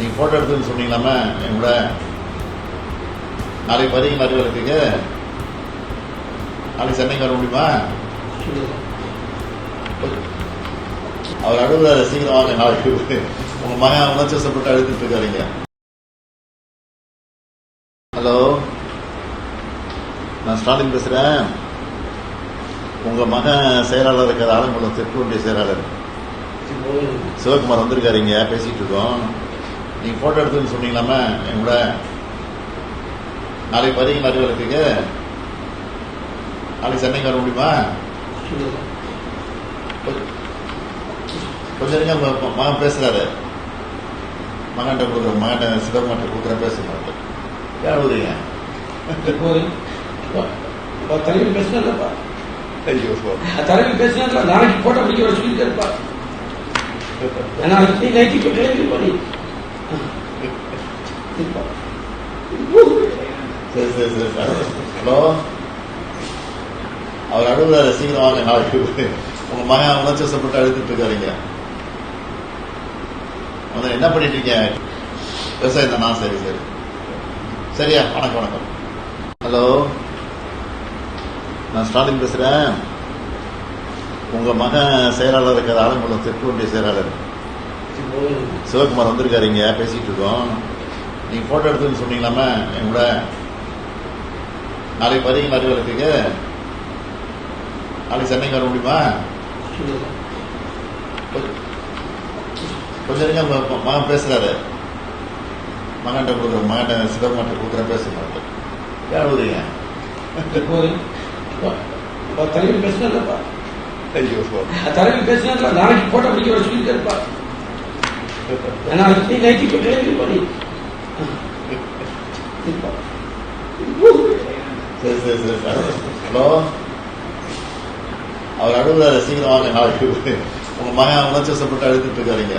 நீங்கள் ஃபோட்டோ எடுத்துன்னு சொன்னீங்களாமே என் கூட நாளைக்கு மாதிரி இருக்குங்க. நாளைக்கு சென்னைக்கு வர முடியுமா? அவர் அழுகுறாரு சீக்கிரம் வாங்க நாளைக்கு. உங்க மகன் உணர்ச்சி வசப்பட்டு அழுதுட்டு இருக்காருங்க. ஹலோ? நான் ஸ்டாலின் பேசுறேன். உங்க மகன் செயலாளர் இருக்கிற ஆலங்குளம் தெற்கு ஒன்றிய செயலாளர் சிவகுமார் வந்திருக்காருங்க பேசிட்டு இருக்கோம். நீங்க போட்டோ எடுத்துன்னு சொன்னீங்களாமே என் கூட நாளைக்கு மாதிரி இருக்குங்க நாளைக்கு சென்னைக்கு வர முடியுமா? கொஞ்சம் இருங்க மகன் பேசுறாரு. மகன்கிட்ட கொடுக்குற மகன் சிவகுமார்ட்ட கொடுக்குற பேசுங்க ஏன் அழுகுறீங்க தலைவர் பேசினாப்பா ஐயோ தலைவர் பேசினா நாளைக்கு போட்டோ பிடிக்க வர சொல்லியிருக்காருப்பா. நாளைக்கு நீ நைட்டுக்கு கிளம்பி பண்ணி சரி சரி சரி ஹலோ அவர் அழுகுறாரு சீக்கிரம் வாங்க நாளைக்கு உங்க மகன் உணர்ச்சி வசப்பட்டு அழுதுட்டு இருக்காருங்க வந்து என்ன பண்ணிட்டு இருக்கீங்க விவசாயம் தானா சரி சரி சரியா வணக்கம் வணக்கம் ஹலோ நான் ஸ்டாலின் பேசுறேன் உங்க மகன் செயலாளர் இருக்கிற ஆலங்குளம் திருப்பூண்டி செயலாளர் சிவகுமார் வந்திருக்காருங்க பேசிட்டு இருக்கோம். நீங்க போட்டோ எடுத்துன்னு சொன்னீங்களாமே என் கூட நாளைக்கு மாதிரி இருக்குங்க நாளைக்கு சென்னைக்கு வர முடியுமா? கொஞ்சம் இருங்க மகன் பேசுறாரு. மகன்கிட்ட கொடுக்குற மகன் சிவகுமார்ட்ட கொடுக்குற பேசுங்க ஏன் அழுகுறீங்க தலைவர் பேசினாப்பா ஐயோ தலைவர் பேசினா நாளைக்கு போட்டோ பிடிக்க வர சொல்லியிருக்காருப்பா. நாளைக்கு நீ நைட்டுக்கு கிளம்பி பண்ணி. சரி சரி சரி ஹலோ? அவர் அழுகுறாரு சீக்கிரம் வாங்க நாளைக்கு உங்க மகன் உணர்ச்சப்பட்டு அழுத்துட்டு இருக்காருங்க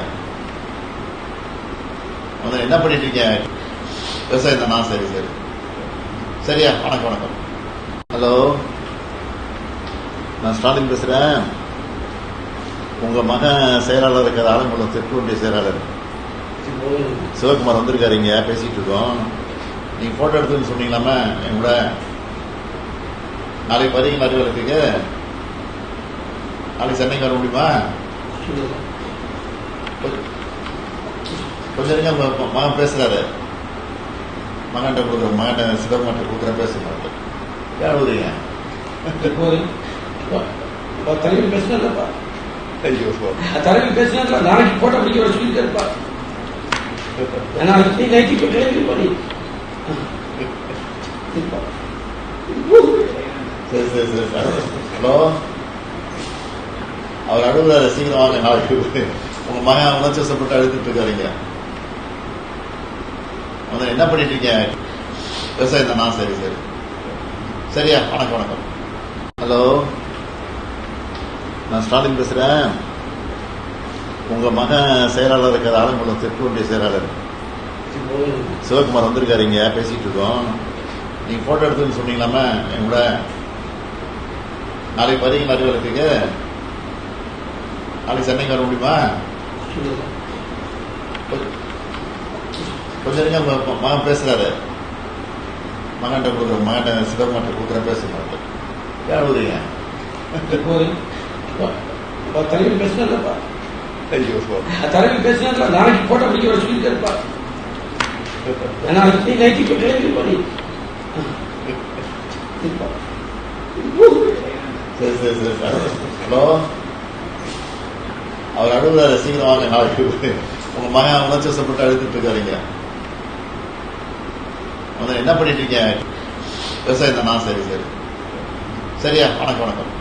வந்து என்ன பண்ணிட்டு இருக்கீங்க? விவசாயம் தானா? சரி சரி. சரியா? வணக்கம் வணக்கம். ஹலோ? நான் ஸ்டாலின் பேசுறேன். உங்க மகன் செயலாளர் இருக்கிற ஆலங்குளம் தெற்கு ஒன்றிய செயலாளர். சிவகுமார் வந்திருக்காருங்க பேசிட்டு இருக்கோம். நீங்க போட்டோ எடுத்துன்னு சொன்னீங்களாமே என் கூட. நாளைக்கு பதிவு மாதிரி நாளைக்கு சென்னைக்கு வர முடியுமா? கொஞ்சம் இருங்க மகன் பேசுறாரு. மகன்கிட்ட கொடுக்குற மகன் சிவகுமார்கிட்ட கொடுக்குற பேசுங்க. யார் அழுகுறீங்க தலைவர் பேசினாப்பா தலைவர் பேசினா நாளைக்கு போட்டோ பிடிக்க வர சொல்லியிருக்காருப்பா நாளைக்கு நீ நைட்டுக்கு கிளம்பி பண்ணி சரி சரி சரி சார். ஹலோ? அவர் அழுகுறாரு சீக்கிரம் வாங்க நாளைக்கு. உங்க மகன் உணர்ச்சி வசப்பட்டு அழுதுட்டு இருக்காருங்க என்ன பண்ணிட்டு இருக்கீங்க? விவசாயம் தானா. சரி சரி. சரியா? வணக்கம் வணக்கம். ஹலோ? நான் ஸ்டாலின் பேசுறேன். உங்க மகன் செயலாளர் இருக்கிற ஆலங்குளம் தெற்கு ஒன்றிய செயலாளர். சிவகுமார் வந்திருக்காருங்க பேசிட்டு இருக்கோம். நீங்கள் போட்டோ எடுத்துன்னு சொன்னீங்களாமே என் கூட. நாளைக்கு பதிவு அலுவலகத்துக்கு நாளைக்கு சென்னைக்கு வர முடியுமா? கொஞ்சம் இருங்க மகன் பேசுறாரு. மகன்கிட்ட கொடுக்குற மகன் சிவகுமார்கிட்ட கொடுக்குற பேசுகிறாரு யார் வருவீங்க அழுகுறீங்க தலைவர் பேசினாப்பா ஐயோ தலைவர் பேசினா நாளைக்கு போட்டோ பிடிக்க வர சொல்லியிருக்காருப்பா நாளைக்கு நீ நைட்டுக்கு கிளம்பி பண்ணி சரி சரி சரி சார் ஹலோ அவர் அழுகுறாரு சீக்கிரம் வாங்க நாளைக்கு உங்க மகன் உணர்ச்சி வசப்பட்டு அழுதுட்டு இருக்காருங்க என்ன பண்ணிட்டு இருக்கீங்க விவசாயம் தானா சரி சரி சரியா வணக்கம் வணக்கம்